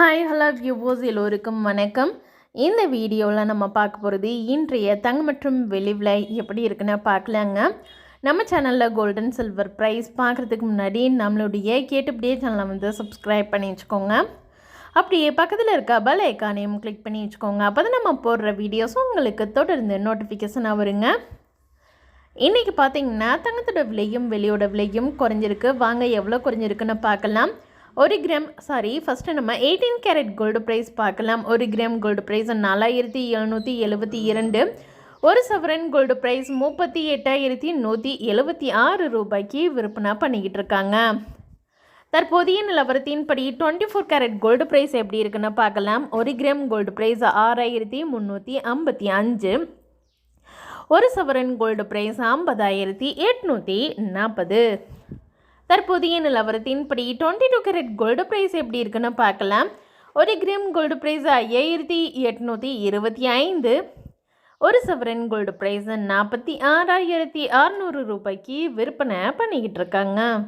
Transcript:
Hi hello வியூவோஸ் எல்லோருக்கும் வணக்கம். இந்த வீடியோவில் நம்ம பார்க்க போகிறது இன்றைய தங்கம் மற்றும் வெளி விலை எப்படி இருக்குன்னு பார்க்கலாங்க. நம்ம சேனலில் கோல்டன் சில்வர் ப்ரைஸ் பார்க்குறதுக்கு முன்னாடி நம்மளுடைய கேட்டுப்படியே சேனலை வந்து சப்ஸ்கிரைப் பண்ணி வச்சுக்கோங்க. அப்படியே பக்கத்தில் இருக்க பெல் ஐக்கானையும் கிளிக் பண்ணி வச்சுக்கோங்க. அப்போ தான் நம்ம போடுற வீடியோஸும் உங்களுக்கு தொடர்ந்து நோட்டிஃபிகேஷனாக வருங்க. இன்றைக்கி பார்த்தீங்கன்னா தங்கத்தோட விலையும் வெளியோட விலையும் குறைஞ்சிருக்கு. வாங்க எவ்வளோ குறைஞ்சிருக்குன்னு பார்க்கலாம். ஒரு கிராம் சாரி ஃபஸ்ட்டு நம்ம எயிட்டீன் கேரட் கோல்டு ப்ரைஸ் பார்க்கலாம். ஒரு கிராம் கோல்டு ப்ரைஸ் நாலாயிரத்தி எழுநூற்றி எழுபத்தி இரண்டு. ஒரு சவரன் கோல்டு ப்ரைஸ் முப்பத்தி எட்டாயிரத்தி நூற்றி எழுபத்தி ஆறு ரூபாய்க்கு விற்பனை பண்ணிக்கிட்டு இருக்காங்க. தற்போதைய நிலவரத்தின்படி twenty four carat gold price எப்படி இருக்குன்னு பார்க்கலாம். ஒரு கிராம் கோல்டு ப்ரைஸ் ஆறாயிரத்தி முந்நூற்றி ஐம்பத்தி அஞ்சு. ஒரு சவரன் கோல்டு ப்ரைஸ் ஐம்பதாயிரத்தி எட்நூற்றி நாற்பது. தற்போதைய நிலவரத்தின்படி twenty two carat gold price எப்படி இருக்குன்னு பார்க்கலாம். ஒரு கிராம் கோல்டு ப்ரைஸ் ஐயாயிரத்தி எட்நூற்றி இருபத்தி ஐந்து. ஒரு சவரன் கோல்டு ப்ரைஸ் நாற்பத்தி ஆறாயிரத்தி அறநூறு ரூபாய்க்கு விற்பனை பண்ணிக்கிட்டு இருக்காங்க.